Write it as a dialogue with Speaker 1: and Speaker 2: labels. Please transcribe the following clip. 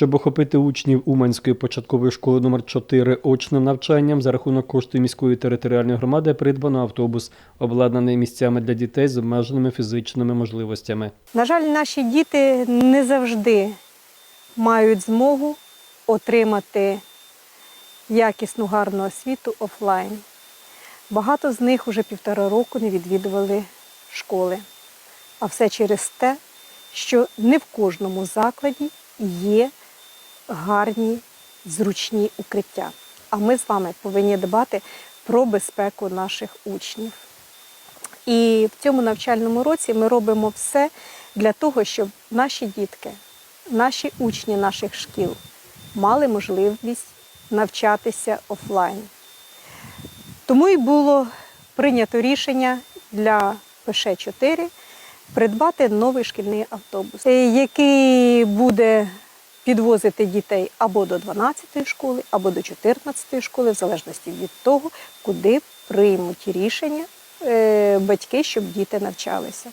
Speaker 1: Щоб охопити учнів Уманської початкової школи номер 4 очним навчанням, за рахунок коштів міської територіальної громади придбано автобус, обладнаний місцями для дітей з обмеженими фізичними можливостями.
Speaker 2: На жаль, наші діти не завжди мають змогу отримати якісну гарну освіту офлайн. Багато з них уже півтора року не відвідували школи. А все через те, що не в кожному закладі є гарні, зручні укриття. А ми з вами повинні дбати про безпеку наших учнів. І в цьому навчальному році ми робимо все для того, щоб наші дітки, наші учні наших шкіл мали можливість навчатися офлайн. Тому і було прийнято рішення для ПШ-4 придбати новий шкільний автобус, який буде підвозити дітей або до 12-ї школи, або до 14-ї школи, в залежності від того, куди приймуть рішення е, батьки, щоб діти навчалися.